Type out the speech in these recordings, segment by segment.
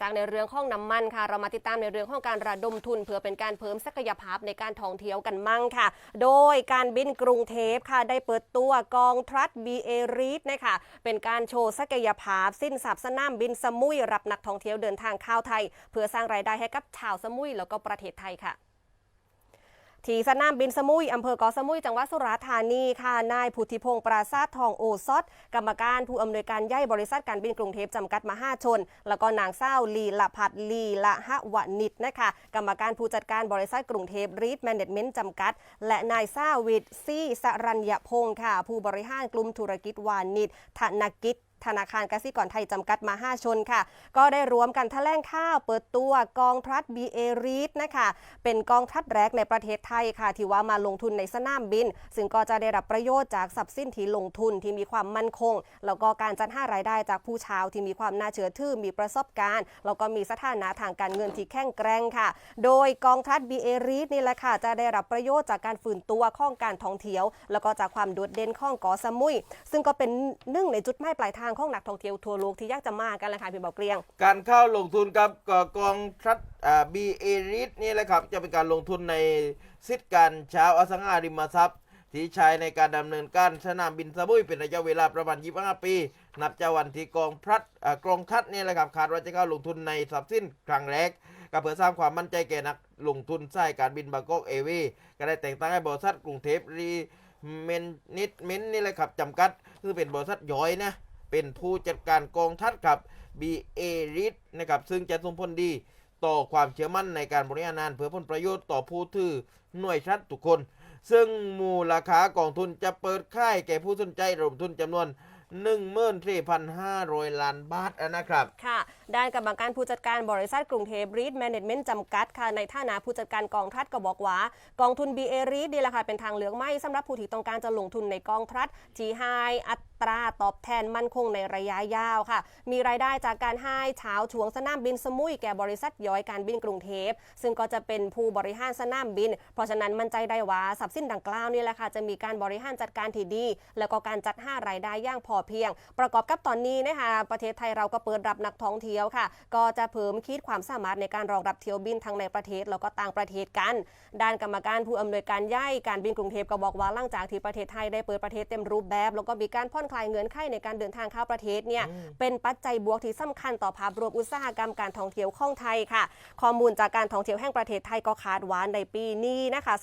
จากในเรื่องของน้ำมันค่ะ เรามาติดตามในเรื่องของการระดมทุน เพื่อเป็นการเพิ่มศักยภาพในการท่องเที่ยวกันมั่งค่ะ โดยการบินกรุงเทพค่ะ ได้เปิดตัวกองทรัสบีเอรีดนะคะเป็นการโชว์ศักยภาพ สิ้นสับสนามบินสมุยรับนักท่องเที่ยวเดินทางเข้าไทย เพื่อสร้างรายได้ให้กับชาวสมุยแล้วก็ประเทศไทยค่ะ ที่สนามบินสมุยอำเภอเกาะสมุย จังหวัดสุราษฎร์ธานีค่ะ นายพุทธิพงศ์ปราศาสทองโอซอดกรรมการผู้อำนวยการใหญ่บริษัทการบินกรุงเทพจำกัดมหาชน แล้วก็นางเศร้าลีละพัดลีละหะวนิดนะคะ กรรมการผู้จัดการบริษัทกรุงเทพรีดแมネจเมนต์จำกัด และนายซาวิทซี่สรัญญพงศ์ค่ะ ผู้บริหารกลุ่มธุรกิจวานิดธนกิจ ธนาคารกสิกรไทยจำกัดมหาชนค่ะ ก็ได้รวมกันแถลงข่าวเปิดตัวกองทัพ BA r e a d นะคะเป็นกองทัพแรกในประเทศไทยค่ะ ที่ว่ามาลงทุนในสนามบิน ซึ่งก็จะได้รับประโยชน์จากทรัพย์สินที่ลงทุนที่มีความมั่นคง แล้วก็การจัดหารายได้จากผู้ชาวที่มีความน่าเชื่อถือมีประสบการณ์แล้วก็มีสถานะทางการเงินที่แข็งแกร่งค่ะ โดยกองทัพ BA r e a d นี่แหละค่ะจะได้รับประโยชน์จากการฟื้นตัวข้องการท่องเที่ยว แล้วก็จากความโดดเด่นข้องเกาะสมุย ซึ่งก็เป็นหนึ่งในจุดหมายปลายทางของนักท่องเที่ยวทั่วโลกที่อยากจะมากันแหละค่ะพี่เบาเกลียง การเข้าลงทุนกับกองทัพบีเอริสนี่แหละครับ จะเป็นการลงทุนในสิทธิการเช้าอสังหาริมทรัพย์ ที่ใช้ในการดำเนินการสนามบินสมุยเป็นระยะเวลาประมาณ 25 ปี นับจากวันที่กองพัดกองทัพนี่แหละครับคาดว่าจะเข้าลงทุนในทรัพย์สินครั้งแรกก็เพื่อสร้างความมั่นใจแก่นักลงทุนสายการบินบางกอกเอเวก็ได้แต่งตั้งให้บริษัทกรุงเทพรีเมนนิดเมนนี่แหละครับจำกัดคือเป็นบริษัทย่อยนะ เป็นผู้จัดการกองทัพกับ b a r i t นะครับซึ่งจะส่งผลดีต่อความเชื่อมั่นในการบริหารงานเพื่อผลประโยชน์ต่อผู้ถือหน่วยชัดทุกคน ซึ่งมูลค่ากองทุนจะเปิดค่ายแก่ผู้สนใจรวมทุนจำนวน 14,500 ล้านบาทนะครับ ค่ะ ด้านกรรมการผู้จัดการบริษัทกรุงเทพรีดแมネจเมนต์จำกัดค่ะ ในฐานะผู้จัดการกองทัพก็บอกว่า กองทุน BA รีดดีแหละค่ะ เป็นทางเลือกไม่สำหรับผู้ที่ต้องการจะลงทุนในกองทัพที่ให้อัตราตอบแทนมั่นคงในระยะยาวค่ะ มีรายได้จากการให้เช้าช่วงสนามบินสมุยแก่บริษัทย่อยการบินกรุงเทพซึ่งก็จะเป็นผู้บริหารสนามบิน เพราะฉะนั้นมั่นใจได้ว่าทรัพย์สินดังกล่าวนี่แหละค่ะจะมีการบริหารจัดการที่ดี แล้วก็การจัดหารายได้ย่างพอเพียง ประกอบกับตอนนี้นะคะประเทศไทยเราก็เปิดรับนักท่องเที่ยวค่ะ ก็จะเพิ่มขีดความสามารถในการรองรับเที่ยวบินทั้งในประเทศแล้วก็ต่างประเทศกัน ด้านกรรมการผู้อำนวยการใหญ่การบินกรุงเทพก็บอกว่าหลังจากที่ประเทศไทยได้เปิดประเทศเต็มรูปแบบ แล้วก็มีการผ่อนคลายเงื่อนไขในการเดินทางเข้าประเทศเนี่ยเป็นปัจจัยบวกที่สำคัญต่อภาพรวมอุตสาหกรรมการท่องเที่ยวของไทยค่ะ ข้อมูลจากการท่องเที่ยวแห่งประเทศไทยก็คาดว่าในปีนี้นะคะ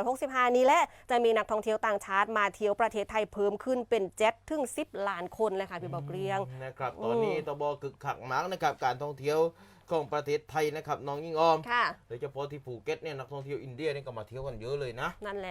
2565 นี้แหละจะมีนักท่องเที่ยวต่างชาติมาเที่ยวประเทศไทยเพิ่มขึ้นเป็นเจ็ดถึง10ล้านคนเลยค่ะพี่บอกเกรียง นะครับตอนนี้ตบคึกขักมากนะครับการท่องเที่ยวของประเทศไทยนะครับน้องยิ่งออมค่ะ โดยเฉพาะที่ภูเก็ตเนี่ยนักท่องเที่ยวอินเดียนี่ก็มาเที่ยวกันเยอะเลยนะ นั่นแหละ